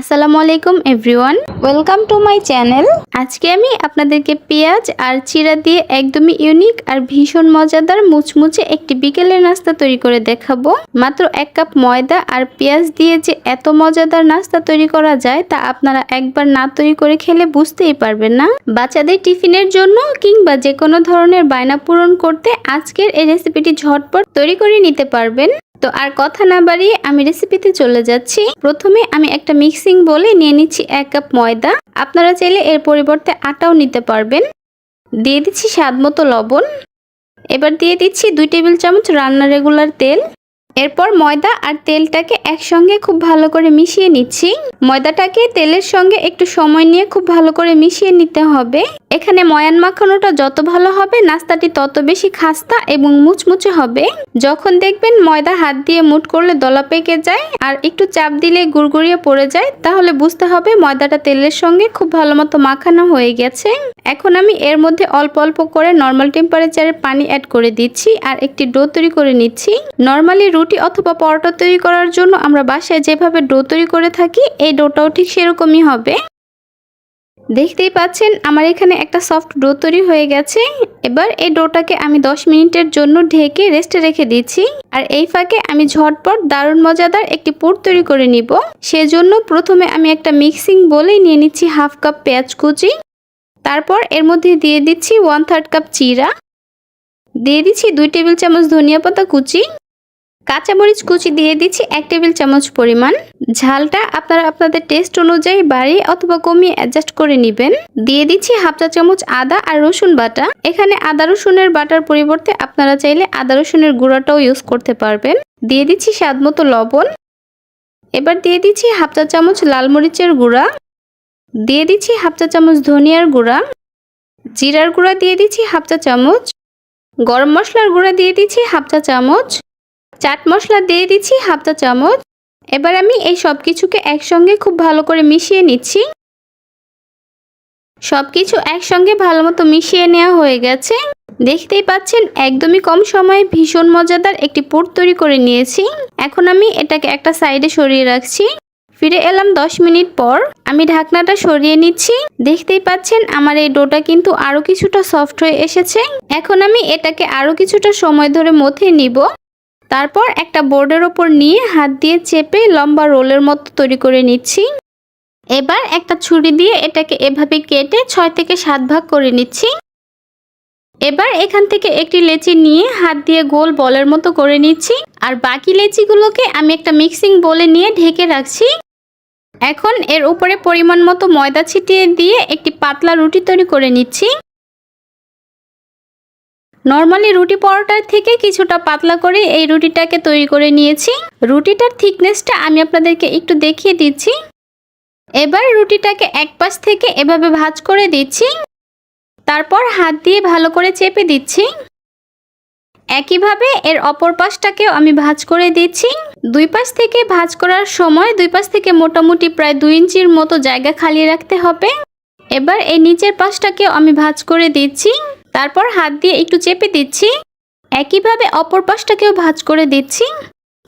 আসসালামু আলাইকুম everyone. Welcome to my channel. আজকে আমি আপনাদেরকে পেঁয়াজ আর চিরা দিয়ে একদমই ইউনিক আর ভীষণ মজাদার মুচমুচে একটি বিকেলের নাস্তা তৈরি করে দেখাবো। মাত্র এক কাপ ময়দা আর পেঁয়াজ দিয়ে যে এত মজাদার নাস্তা তৈরি করা যায় তা আপনারা একবার না তৈরি করে খেলে বুঝতেই পারবেন না। বাচ্চাদের টিফিনের জন্য কিংবা যে কোনো ধরনের বায়না পূরণ করতে আজকের এই রেসিপিটি ঝটপট তৈরি করে নিতে পারবেন। তো আর কথা না বাড়িয়ে আমি রেসিপিতে চলে যাচ্ছি। প্রথমে আমি একটা মিক্সিং বলে নিয়ে নিচ্ছি এক কাপ ময়দা। আপনারা চাইলে এর পরিবর্তে আটাও নিতে পারবেন। দিয়ে দিচ্ছি স্বাদ মতো লবণ। এবার দিয়ে দিচ্ছি দুই টেবিল চামচ রান্না রেগুলার তেল। এরপর ময়দা আর তেলটাকে একসঙ্গে খুব ভালো করে মিশিয়ে নিচ্ছি। ময়দাটাকে তেলের সঙ্গে একটু সময় নিয়ে খুব ভালো করে মিশিয়ে নিতে হবে। এখানে ময়ান মাখানোটা যত ভালো হবে, নাস্তাটি তত বেশি খাস্তা এবং মুচমুচে হবে। যখন দেখবেন ময়দা হাত দিয়ে মুট করলে দলা পেকে যায় আর একটু চাপ দিলে গুড়গুড়িয়ে পড়ে যায়, তাহলে বুঝতে হবে ময়দাটা তেলের সঙ্গে খুব ভালো মতো মাখানো হয়ে গেছে। এখন আমি এর মধ্যে অল্প অল্প করে নর্মাল টেম্পারেচারে পানি অ্যাড করে দিচ্ছি আর একটি ডো তৈরি করে নিচ্ছি। নর্মালি রুটি অথবা পরোটা তৈরি করার জন্য আমরা বাসায় যেভাবে ডো তৈরি করে থাকি, এই ডোটাও ঠিক সেরকমই হবে। দেখতেই পাচ্ছেন, আমার এখানে একটা সফট ডো তৈরি হয়ে গেছে। এবার এই ডোটাকে আমি 10 মিনিটের জন্য ঢেকে রেস্টে রেখে দিচ্ছি। আর এই ফাঁকে আমি ঝটপট দারুণ মজাদার একটি পুর তৈরি করে নিব। সেজন্য প্রথমে আমি একটা মিক্সিং বলে নিয়ে নিচ্ছি হাফ কাপ পেঁয়াজ কুচি। তারপর এর মধ্যে দিয়ে দিচ্ছি ওয়ান থার্ড কাপ চিরা। দিয়ে দিচ্ছি দুই টেবিল চামচ ধনিয়া পাতা কুচি। কাঁচামরিচ কুচি দিয়ে দিচ্ছি এক টেবিল চামচ পরিমাণ। ঝালটা আপনারা আপনাদের টেস্ট অনুযায়ী বাড়িয়ে অথবা কমিয়ে অ্যাডজাস্ট করে নেবেন। দিয়ে দিচ্ছি হাফ চা চামচ আদা আর রসুন বাটা। এখানে আদা রসুনের বাটার পরিবর্তে আপনারা চাইলে আদা রসুনের গুঁড়াটাও ইউজ করতে পারবেন। দিয়ে দিচ্ছি স্বাদ মতো লবণ। এবার দিয়ে দিচ্ছি হাফ চা চামচ লাল মরিচের গুঁড়া। দিয়ে দিচ্ছি হাফ চা চামচ ধনিয়ার গুঁড়া। জিরার গুঁড়া দিয়ে দিচ্ছি হাফ চা চামচ। গরম মশলার গুঁড়া দিয়ে দিচ্ছি হাফ চা চামচ। চাট মশলা দিয়ে দিচ্ছি হাফ চা চামচ। এবার আমি এই সব কিছুকে একসঙ্গে খুব ভালো করে মিশিয়ে নিচ্ছি। সব কিছু একসঙ্গে ভালো মতো মিশিয়ে নেওয়া হয়ে গেছে। দেখতেই পাচ্ছেন, একদমই কম সময়ে ভীষণ মজাদার একটি পুর তৈরি করে নিয়েছি। এখন আমি এটাকে একটা সাইডে সরিয়ে রাখছি। ফিরে এলাম 10 মিনিট পর। আমি ঢাকনাটা সরিয়ে নিচ্ছি। দেখতেই পাচ্ছেন, আমার এই ডোটা কিন্তু আরও কিছুটা সফট হয়ে এসেছে। এখন আমি এটাকে আরও কিছুটা সময় ধরে মথে নিব। তারপর একটা বোর্ডের ওপর নিয়ে হাত দিয়ে চেপে লম্বা রোলের মতো তৈরি করে নিচ্ছি। এবার একটা ছুরি দিয়ে এটাকে এভাবে কেটে ছয় থেকে সাত ভাগ করে নিচ্ছি। এবার এখান থেকে একটি লেচি নিয়ে হাত দিয়ে গোল বলের মতো করে নিচ্ছি। আর বাকি লেচিগুলোকে আমি একটা মিক্সিং বলে নিয়ে ঢেকে রাখছি। এখন এর উপরে পরিমাণ মতো ময়দা ছিটিয়ে দিয়ে একটি পাতলা রুটি তৈরি করে নিচ্ছি। নর্মালি রুটি পরোটার থেকে কিছুটা পাতলা করে এই রুটিটাকে তৈরি করে নিয়েছি। রুটিটার থিকনেসটা আমি আপনাদেরকে একটু দেখিয়ে দিচ্ছি। এবার রুটিটাকে এক পাশ থেকে এভাবে ভাজ করে দিচ্ছি। তারপর হাত দিয়ে ভালো করে চেপে দিচ্ছি। একইভাবে এর অপর পাশটাকেও আমি ভাজ করে দিচ্ছি। দুই পাশ থেকে ভাজ করার সময় দুই পাশ থেকে মোটামুটি প্রায় দুই ইঞ্চির মতো জায়গা খালি রাখতে হবে। এবার এই নিচের পাশটাকেও আমি ভাজ করে দিচ্ছি। তারপর হাত দিয়ে একটু চেপে দিচ্ছি। একইভাবে অপর পাশটাকেও ভাঁজ করে দিচ্ছি।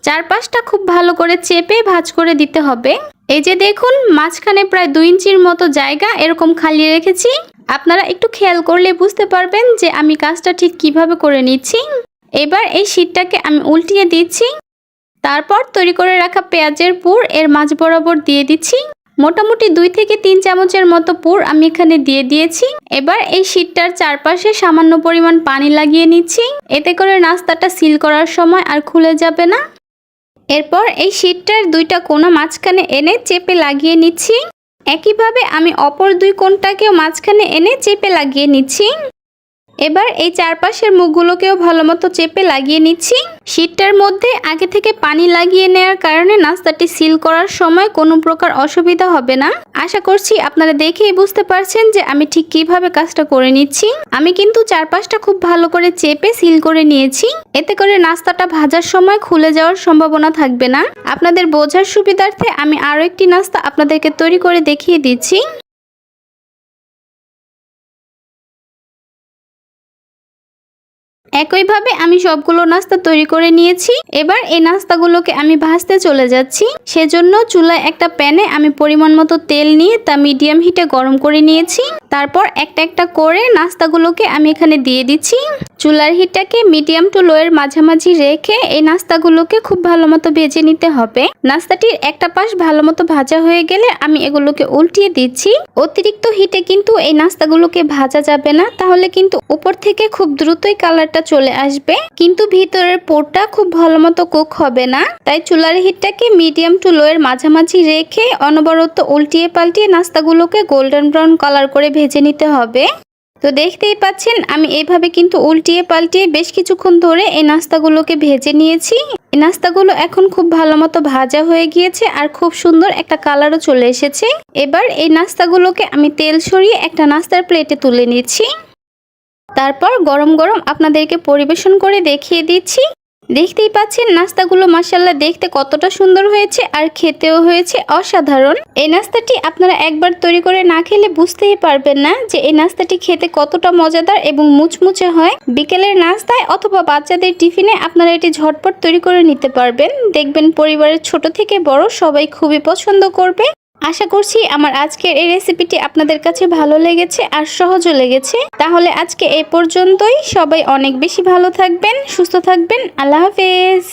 চারপাশটা খুব ভালো করে চেপে ভাঁজ করে দিতে হবে। এই যে দেখুন, মাঝখানে প্রায় দুই ইঞ্চির মতো জায়গা এরকম খালি রেখেছি। আপনারা একটু খেয়াল করলে বুঝতে পারবেন যে আমি কাজটা ঠিক কীভাবে করে নিচ্ছি। এবার এই শীটটাকে আমি উল্টিয়ে দিচ্ছি। তারপর তৈরি করে রাখা পেঁয়াজের পুর এর মাঝ বরাবর দিয়ে দিচ্ছি। মোটামুটি দুই থেকে তিন চামচের মতো পুর আমি এখানে দিয়ে দিয়েছি। এবার এই শীটটার চারপাশে সামান্য পরিমাণ পানি লাগিয়ে নিচ্ছি। এতে করে নাস্তাটা সিল করার সময় আর খুলে যাবে না। এরপর এই শীটটার দুইটা কোনা মাঝখানে এনে চেপে লাগিয়ে নিচ্ছি। একইভাবে আমি অপর দুই কোণটাকেও মাঝখানে এনে চেপে লাগিয়ে নিচ্ছি। এবার এই চারপাশের মুখগুলোকেও ভালো মতো চেপে লাগিয়ে নিচ্ছি। শীটটার মধ্যে আগে থেকে পানি লাগিয়ে নেওয়ার কারণে নাস্তাটি সিল করার সময় কোনো প্রকার অসুবিধা হবে না। আশা করছি আপনারা দেখেই বুঝতে পারছেন যে আমি ঠিক কীভাবে কাজটা করে নিচ্ছি। আমি কিন্তু চারপাশটা খুব ভালো করে চেপে সিল করে নিয়েছি। এতে করে নাস্তাটা ভাজার সময় খুলে যাওয়ার সম্ভাবনা থাকবে না। আপনাদের বোঝার সুবিধার্থে আমি আরও একটি নাস্তা আপনাদেরকে তৈরি করে দেখিয়ে দিচ্ছি। একইভাবে আমি সবগুলো নাস্তা তৈরি করে নিয়েছি। এবার এই নাস্তাগুলোকে আমি ভাজতে চলে যাচ্ছি। সেজন্য চুলায় একটা প্যানে আমি পরিমাণ মতো তেল নিয়ে তা মিডিয়াম হিটে গরম করে নিয়েছি। তারপর একটা একটা করে নাস্তাগুলোকে আমি এখানে দিয়ে দিচ্ছি। চুলার হিটটাকে মিডিয়াম টু লোয়ের মাঝামাঝি রেখে এই নাস্তাগুলোকে খুব ভালো মতো ভেজে নিতে হবে। নাস্তাটির একটা পাশ ভালো মতো ভাজা হয়ে গেলে আমি এগুলোকে উল্টিয়ে দিচ্ছি। অতিরিক্ত হিটে কিন্তু এই নাস্তাগুলোকে ভাজা যাবে না। তাহলে কিন্তু উপর থেকে খুব দ্রুতই কালারটা চলে আসবে। কিন্তু ভিতরের পোরটা খুব ভালো মতো কুক হবে না। তাই চুলার হিটটাকে মিডিয়াম টু লোয়ের মাঝামাঝি রেখে অনবরত উল্টিয়ে পাল্টিয়ে নাস্তাগুলোকে গোল্ডেন ব্রাউন কালার করে ভেজে নিতে হবে। তো দেখতেই পাচ্ছেন, আমি এভাবে কিন্তু উল্টিয়ে পাল্টিয়ে বেশ কিছুক্ষণ ধরে এই নাস্তাগুলোকে ভেজে নিয়েছি। এই নাস্তাগুলো এখন খুব ভালো মতো ভাজা হয়ে গিয়েছে আর খুব সুন্দর একটা কালারও চলে এসেছে। এবার এই নাস্তাগুলোকে আমি তেল সরিয়ে একটা নাস্তার প্লেটে তুলে নিচ্ছি। তারপর গরম গরম আপনাদেরকে পরিবেশন করে দেখিয়ে দিচ্ছি। দেখতেই পাচ্ছেন নাস্তাগুলো মাসাল্লাহ দেখতে কতটা সুন্দর হয়েছে আর খেতেও হয়েছে অসাধারণ। এই নাস্তাটি আপনারা একবার তৈরি করে না খেলে বুঝতেই পারবেন না যে এই নাস্তাটি খেতে কতটা মজাদার এবং মুচমুচে হয়। বিকেলের নাস্তায় অথবা বাচ্চাদের টিফিনে আপনারা এটি ঝটপট তৈরি করে নিতে পারবেন। দেখবেন পরিবারের ছোট থেকে বড় সবাই খুবই পছন্দ করবে। আশা করছি আমার আজকের এই রেসিপিটি আপনাদের কাছে ভালো লেগেছে আর সহজও লেগেছে। তাহলে আজকে এ পর্যন্তই। সবাই অনেক বেশি ভালো থাকবেন, সুস্থ থাকবেন। আল্লাহ হাফেজ।